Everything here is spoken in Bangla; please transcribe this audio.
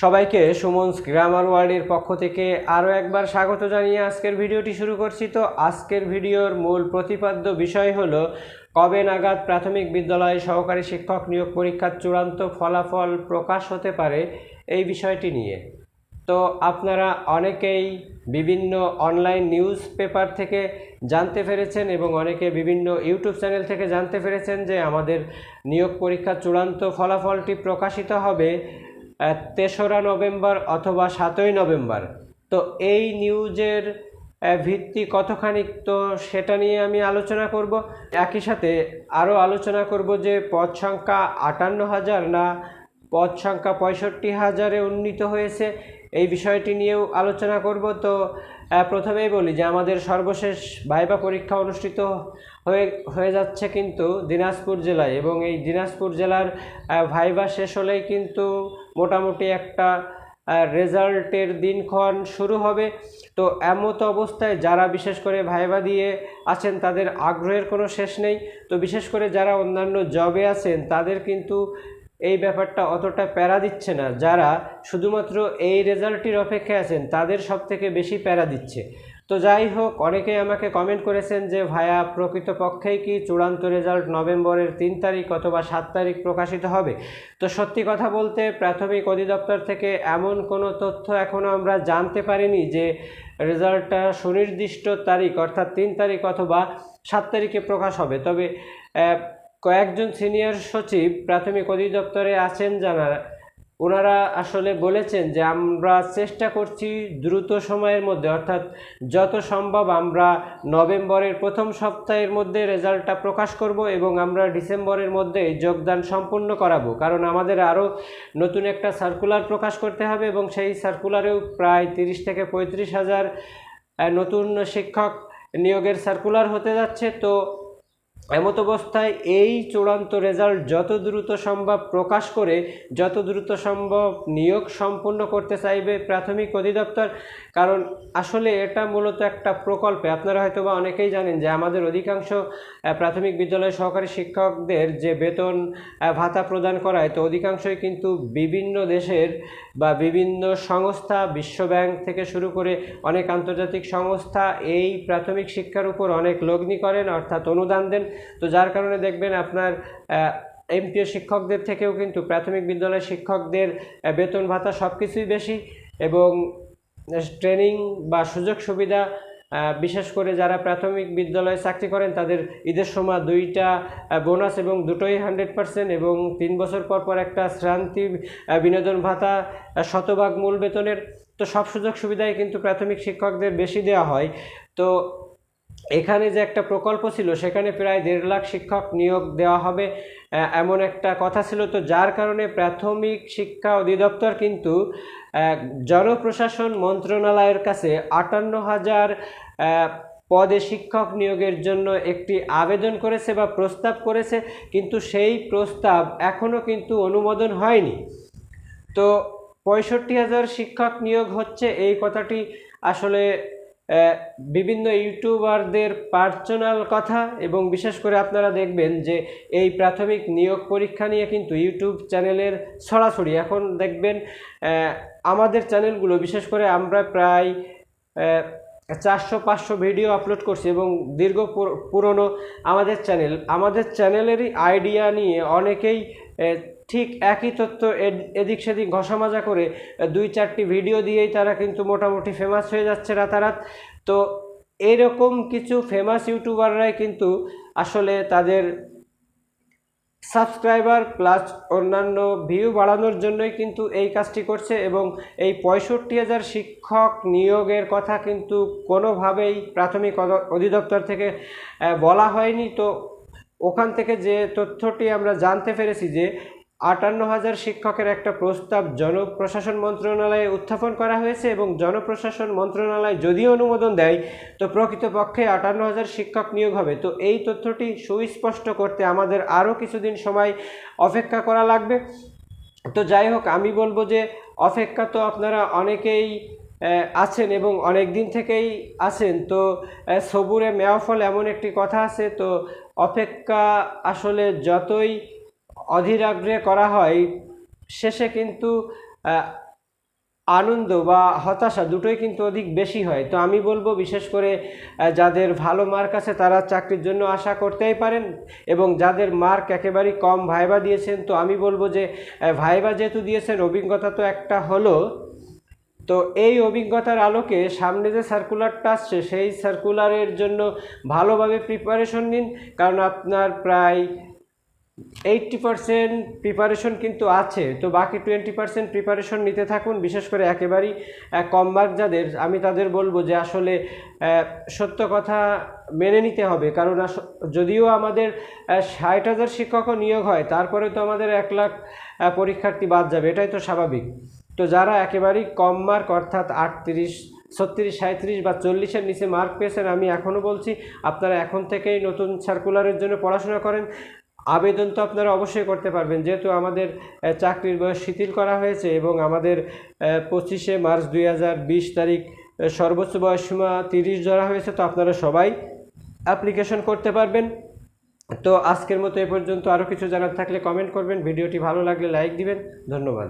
সবাইকে সুমনস গ্রামার ওয়ার্ল্ডের পক্ষ থেকে আরও একবার স্বাগত জানিয়ে আজকের ভিডিওটি শুরু করছি। তো আজকের ভিডিওর মূল প্রতিপাদ্য বিষয় হল, কবে নাগাদ প্রাথমিক বিদ্যালয়ে সহকারী শিক্ষক নিয়োগ পরীক্ষার চূড়ান্ত ফলাফল প্রকাশ হতে পারে এই বিষয়টি নিয়ে। তো আপনারা অনেকেই বিভিন্ন অনলাইন নিউজ পেপার থেকে জানতে পেরেছেন এবং অনেকে বিভিন্ন ইউটিউব চ্যানেল থেকে জানতে পেরেছেন যে আমাদের নিয়োগ পরীক্ষার চূড়ান্ত ফলাফলটি প্রকাশিত হবে। তেসরা নভেম্বর অথবা সাতই নভেম্বর। তো এই নিউজের ভিত্তি কতখানি, তো সেটা নিয়ে আমি আলোচনা করব। একই সাথে আরও আলোচনা করব যে পদ সংখ্যা আটান্ন হাজার না পদ সংখ্যা পঁয়ষট্টি হাজারে উন্নীত হয়েছে, এই বিষয়টি নিয়েও আলোচনা করব। তো প্রথমেই বলি যে আমাদের সর্বশেষ ভাইবা পরীক্ষা অনুষ্ঠিত হয়ে হয়ে যাচ্ছে কিন্তু দিনাজপুর জেলায় এবং এই দিনাজপুর জেলার ভাইবা শেষ হলেই কিন্তু মোটামুটি একটা রেজাল্টের দিনক্ষণ শুরু হবে। তো এমতো অবস্থায় যারা বিশেষ করে ভাইবা দিয়ে আছেন, তাদের আগ্রহের কোনো শেষ নেই। তো বিশেষ করে যারা অন্যান্য জবে আছেন, তাদের কিন্তু এই ব্যাপারটা অতটা প্যারা দিচ্ছে না। যারা শুধুমাত্র এই রেজাল্টটির অপেক্ষায় আছেন, তাদের সব থেকে বেশি প্যারা দিচ্ছে। তো যাই হোক, অনেকেই আমাকে কমেন্ট করেছেন যে, ভাইয়া, প্রকৃতপক্ষেই কি চূড়ান্ত রেজাল্ট নভেম্বরের তিন তারিখ অথবা সাত তারিখ প্রকাশিত হবে? তো সত্যি কথা বলতে, প্রাথমিক অধিদপ্তর থেকে এমন কোনো তথ্য এখনও আমরা জানতে পারিনি যে, রেজাল্টটা সুনির্দিষ্ট তারিখ, অর্থাৎ তিন তারিখ অথবা সাত তারিখে প্রকাশ হবে। তবে কয়েকজন সিনিয়র সচিব প্রাথমিক অধিদপ্তরে আছেন যারা ওনারা আসলে বলেছেন যে আমরা চেষ্টা করছি দ্রুত সময়ের মধ্যে, অর্থাৎ যত সম্ভব আমরা নভেম্বরের প্রথম সপ্তাহের মধ্যে রেজাল্টটা প্রকাশ করব এবং আমরা ডিসেম্বরের মধ্যে যোগদান সম্পূর্ণ করাবো। কারণ আমাদের আরও নতুন একটা সার্কুলার প্রকাশ করতে হবে এবং সেই সার্কুলারেও প্রায় তিরিশ থেকে পঁয়ত্রিশ হাজার নতুন শিক্ষক নিয়োগের সার্কুলার হতে যাচ্ছে। তো এমত অবস্থায় এই চূড়ান্ত রেজাল্ট যত দ্রুত সম্ভব প্রকাশ করে, যত দ্রুত সম্ভব নিয়োগ সম্পূর্ণ করতে চাইবে প্রাথমিক অধিদপ্তর, কারণ আসলে এটা মূলত একটা প্রকল্পে। আপনারা হয়তো বা অনেকেই জানেন যে আমাদের অধিকাংশ প্রাথমিক বিদ্যালয় সহকারী শিক্ষকদের যে বেতন ভাতা প্রদান করায়, তো অধিকাংশই কিন্তু বিভিন্ন দেশের বা বিভিন্ন সংস্থা বিশ্বব্যাংক থেকে শুরু করে অনেক আন্তর্জাতিক সংস্থা এই প্রাথমিক শিক্ষার উপর অনেক লগ্নি করেন, অর্থাৎ অনুদান দেন। তো যার কারণে দেখবেন আপনার এমপিও শিক্ষকদের থেকেও কিন্তু, প্রাথমিক বিদ্যালয়ের শিক্ষকদের বেতন ভাতা সব কিছুই বেশি এবং ট্রেনিং বা সুযোগ সুবিধা বিশেষ করে যারা প্রাথমিক বিদ্যালয়ে চাকরি করেন, তাদের ঈদের সময় দুইটা বোনাস এবং দুটোই হান্ড্রেড পার্সেন্ট এবং তিন বছর পর পর একটা শ্রান্তি বিনোদন ভাতা শতভাগ মূল বেতনের। তো সব সুযোগ সুবিধাই কিন্তু প্রাথমিক শিক্ষকদের বেশি দেওয়া হয়। তো এখানে যে একটা প্রকল্প ছিল, সেখানে প্রায় দেড় লাখ শিক্ষক নিয়োগ দেওয়া হবে এমন একটা কথা ছিল। তো যার কারণে প্রাথমিক শিক্ষা অধিদপ্তর কিন্তু জনপ্রশাসন মন্ত্রণালয়ের কাছে আটান্ন হাজার পদে শিক্ষক নিয়োগের জন্য একটি আবেদন করেছে বা প্রস্তাব করেছে, কিন্তু সেই প্রস্তাব এখনও কিন্তু অনুমোদন হয়নি। তো পঁয়ষট্টি হাজার শিক্ষক নিয়োগ হচ্ছে, এই কথাটি আসলে বিভিন্ন ইউটিউবারদের পার্সোনাল কথা এবং বিশেষ করে আপনারা দেখবেন যে এই প্রাথমিক নিয়োগ পরীক্ষা নিয়ে কিন্তু ইউটিউব চ্যানেলের ছড়াছড়ি এখন দেখবেন আমাদের চ্যানেলগুলো বিশেষ করে আমরা প্রায় চারশো, পাঁচশো ভিডিও আপলোড করছি এবং দীর্ঘ পুর- পুরনো আমাদের চ্যানেল আমাদের চ্যানেলেরই আইডিয়া নিয়ে অনেকেই ঠিক একই তথ্য এদ- এদিক সেদিক ঘষামাজা করে দুই চারটি ভিডিও দিয়েই তারা কিন্তু মোটামুটি ফেমাস হয়ে যাচ্ছে রাতারাত। তো এরকম কিছু ফেমাস ইউটিউবাররাই কিন্তু আসলে তাদের সাবস্ক্রাইবার প্লাস অন্যান্য ভিউ বাড়ানোর জন্যই কিন্তু এই কাজটি করছে এবং এই পঁয়ষট্টি হাজার শিক্ষক নিয়োগের কথা কিন্তু কোনোভাবেই প্রাথমিক অধ- অধিদপ্তর থেকে বলা হয়নি। তো ওখান থেকে যে তথ্যটি আমরা জানতে পেরেছি যে আটান্ন হাজার শিক্ষকের একটা প্রস্তাব জনপ্রশাসন মন্ত্রণালয়ে উত্থাপন করা হয়েছে এবং জনপ্রশাসন মন্ত্রণালয় যদি অনুমোদন দেয়, তো প্রকৃতপক্ষে আটান্ন হাজার শিক্ষক নিয়োগ হবে। তো এই তথ্যটি সুস্পষ্ট করতে আমাদের আরও কিছুদিন সময় অপেক্ষা করা লাগবে। তো যাই হোক, আমি বলব যে অপেক্ষা তো আপনারা অনেকেই আছেন এবং অনেক দিন থেকেই আছেন। তো সবুরে মেওয়া ফল এমন একটি কথা আছে, তো অপেক্ষা আসলে যতই অধীর আগ্রহে করা হয়, শেষে কিন্তু আনন্দ বা হতাশা দুটোই কিন্তু অধিক বেশি হয়। তো আমি বলব বিশেষ করে যাদের ভালো মার্ক আছে তারা চাকরির জন্য আশা করতেই পারেন এবং যাদের মার্ক একেবারেই কম ভাইবা দিয়েছেন, তো আমি বলব যে ভাইবা যেহেতু দিয়েছেন, অভিজ্ঞতা তো একটা হলো। তো এই অভিজ্ঞতার আলোকে সামনে যে সার্কুলারটা আসছে, সেই সার্কুলারের জন্য ভালোভাবে প্রিপারেশন নিন। কারণ আপনার প্রায় এইটটি পারসেন্ট প্রিপারেশন কিন্তু আছে, তো বাকি টোয়েন্টি পারসেন্ট প্রিপারেশন নিতে থাকুন, বিশেষ করে একেবারেই কম মার্ক যাদের, আমি তাদের বলব যে আসলে সত্য কথা মেনে নিতে হবে, কারণ যদিও আমাদের ষাট হাজার শিক্ষকও নিয়োগ হয়, তারপরে তো আমাদের এক লাখ পরীক্ষার্থী বাদ যাবে, এটাই তো স্বাভাবিক। তো যারা একেবারেই কম মার্ক অর্থাৎ আটত্রিশ, ছত্রিশ সাঁত্রিশ বা চল্লিশের নিচে মার্ক পেয়েছেন, আমি এখনও বলছি, আপনারা এখন থেকেই নতুন সার্কুলারের জন্য পড়াশোনা করেন। আবেদন তো আপনারা অবশ্যই করতে পারবেন। যেহেতু আমাদের চাকরির বয়স শিথিল করা হয়েছে এবং আমাদের পঁচিশে মার্চ দুই হাজার বিশ তারিখ সর্বোচ্চ বয়স সীমা তিরিশ ধরা হয়েছে, তো আপনারা সবাই অ্যাপ্লিকেশন করতে পারবেন। তো আজকের মতো এ পর্যন্ত। আরও কিছু জানার থাকলে কমেন্ট করবেন। ভিডিওটি ভালো লাগলে লাইক দিবেন। ধন্যবাদ।